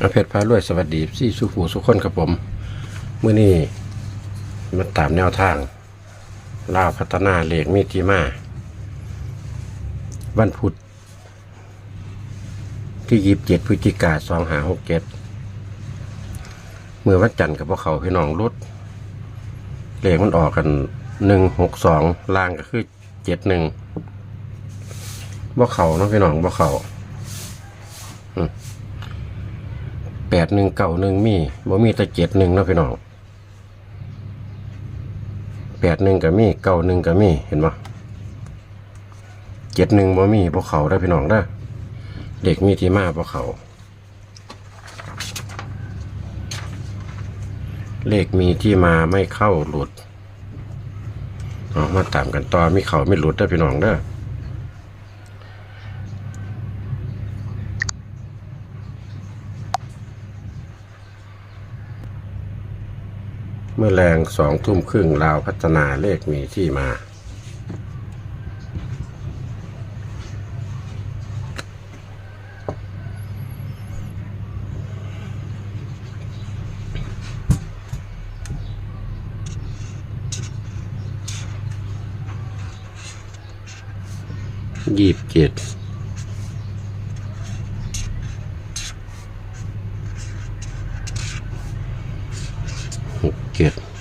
อาเพชรพารวยสวัสดีซี่สุขูสุขคนกับผมเมื่อนี้มาตามแนวทางลาวพัฒนาเลขมีทีมาวันพุธที่ยีิบเจ็ดพฤศจิกาสองหาหกเจ็ดเมื่อวันจันทร์กับพวกเขาพี่น้องรถเลขมันออกกันหนึ่งหกสองล่างก็คือเจ็ดหนึ่งบ่เขาเนาะพี่น้องบ่เขา แปดหนึ่งเก่าหนึ่งมีบ่มีแต่เจ็ดหนึ่งนาะพี่น้องแปดหนึ่งก็มีเก่าหนึ่งก็มีเห็นบ่เจ็ดหนึ่งบ่มีบ่เขาได้พี่น้องได้เด็กมีที่มาบ่เขา เลขมีที่มาไม่เข้าหลุดเอมาตามกันต่อมีเขาไม่หลุดได้พี่น้องเด้ เมื่อแรงสองทุ่มครึ่งลาวพัฒนาเลขมีที่มา ยี่สิบเจ็ด ห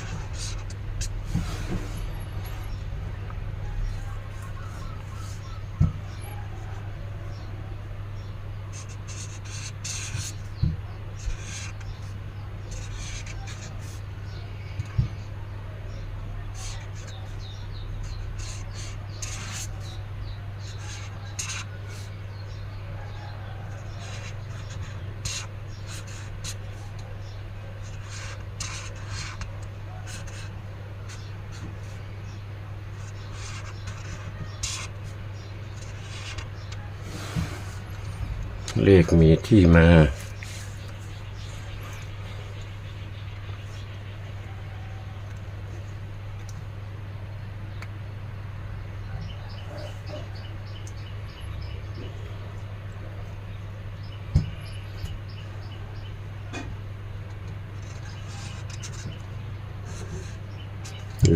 เลขมีที่มา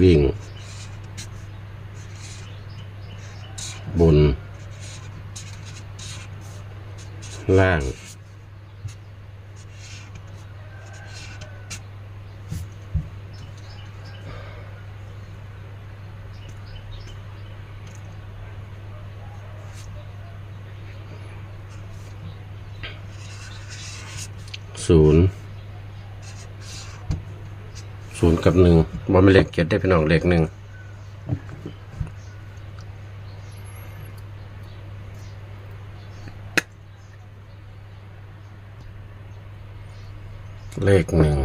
วิ่ง บน ล่าง ศูนย์ศูนย์กับหนึ่งบอมนเลขเกียรได้พี่น้องเลขหนึ่ง เลขหนึ่ง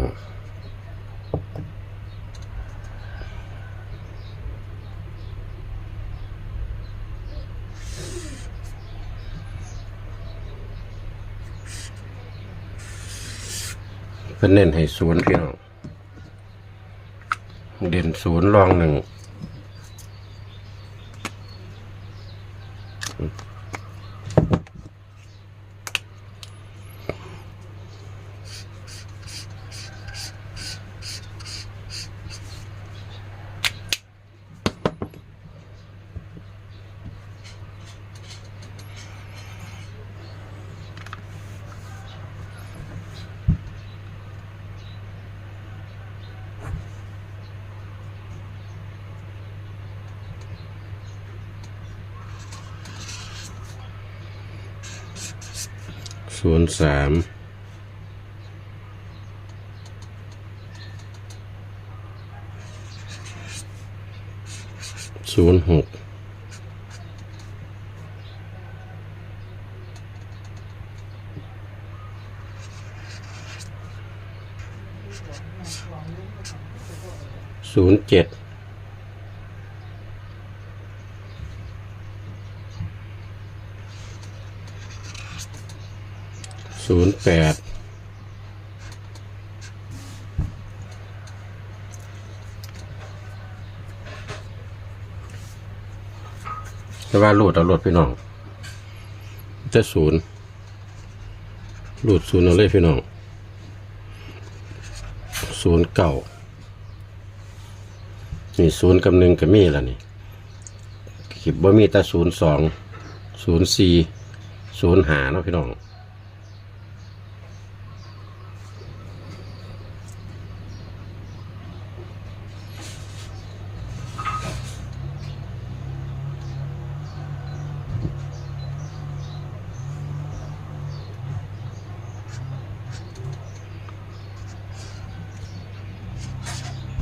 เพื่อนเน้นให้ศูนย์พี่น้อง เด่นศูนย์รองหนึ่ง ศูนย์สามศูนย์หกศูนย์เจ็ด ศูนย์แปดแต่ว่าโหลดเอาโหลดพี่น้องจะศูนย์รูดศูนย์เอาเลยพี่น้องศูนย์เก่านี่ศูนย์กับหนึ่งก็มีแล้วนี่ขีบบ่มีแต่ศูนย์สองศูนย์สี่ศูนย์หาเนาะพี่น้อง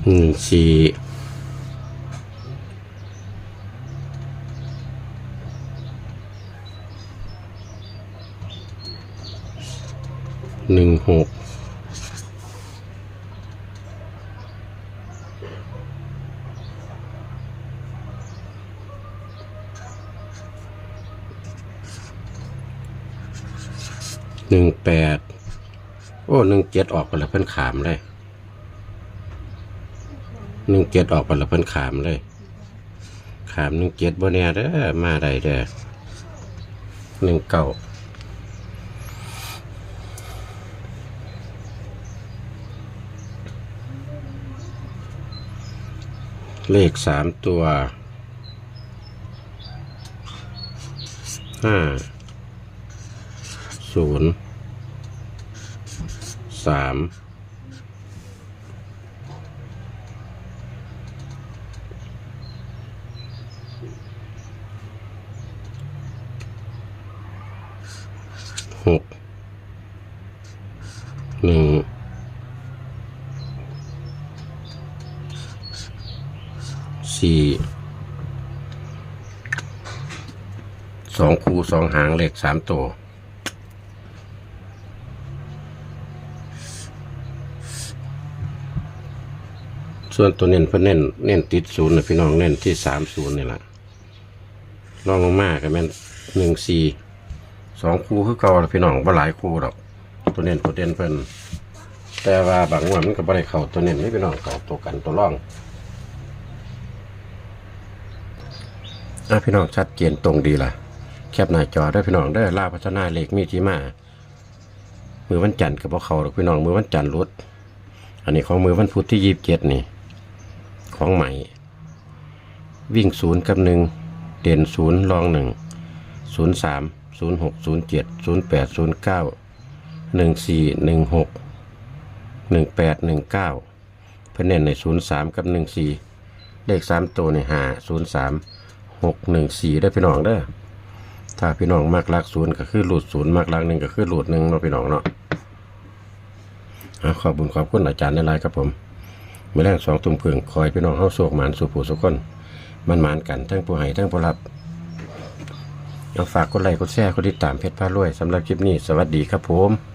หนึ่งสี่หนึ่งหก หนึ่งแปดโอ้หนึ่งเจ็ดออกไปแล้วเพิ่นขามเลยหนึ่งเจ็ดออกไปแล้วเพิ่นขามเลย ขามหนึ่งเจ็ดบ่แน่เด้อมาได้เด้อหนึ่งเก้าเลขสามตัวห้าศูนย์ สามหกหนึ่งสี่สองคูสองหางเหลขสามตัว ส่วนตัวเน้นเพื่อเน้นเน้นติดศูนย์นะพี่น้องเน้นที่สามศูนย์นี่แหละลองลงมาก็แม่นหนึ่งสี่สองคู่คือเก่าล่ะพี่น้องบ่หลายคู่ดอก ตัวเน้นตัวเด่นเพิ่นแต่ว่าบางวันมันก็บ่ได้เข้าตัวเน้นนี่พี่น้องเข้าตัวกันตัวร่องอะพี่น้องชัดเจนตรงดีล่ะ แคปหน้าจอได้พี่น้องได้ลาพัฒนาเลขมีที่มามือวันจันทร์กับพวกเขาดอกพี่น้องมือวันจันทร์รุดอันนี้ของมือวันพุธที่ยีิบเจ็ดนี่ ของใหม่ วิ่งศูนย์กับหนึ่งเด่นศูนย์รองหนึ่งศูนย์สามศูนย์หกศูนย์เจ็ดศูนย์แปดศูนย์เก้าหนึ่งสี่หนึ่งหกหนึ่งแปดหนึ่งเก้าเพื่อนเน้นในศูนย์สามกับหนึ่งสี่เลขสามตัวในหาศูนย์สามหกหนึ่งสี่ได้พี่น้องเด้อถ้าพี่น้องมากรักศูนย์ก็คือหลุดศูนย์มากรักหนึ่งก็คือหลุดหนึ่งเนาะพี่น้องเนาะอะขอบคุญขอบคุณอาจารย์ในไลน์ครับผม เมื่อแรกสองตุ้มเพึงคอยพี่น้องเข้าโศกหมานสู่ผู้สุคนมันหมานกันทั้งผู้ให้ทั้งผู้รับเอาฝากกดไลค์กดแชร์กดติดตามเพจพารวยสำหรับคลิปนี้ สวัสดีครับผม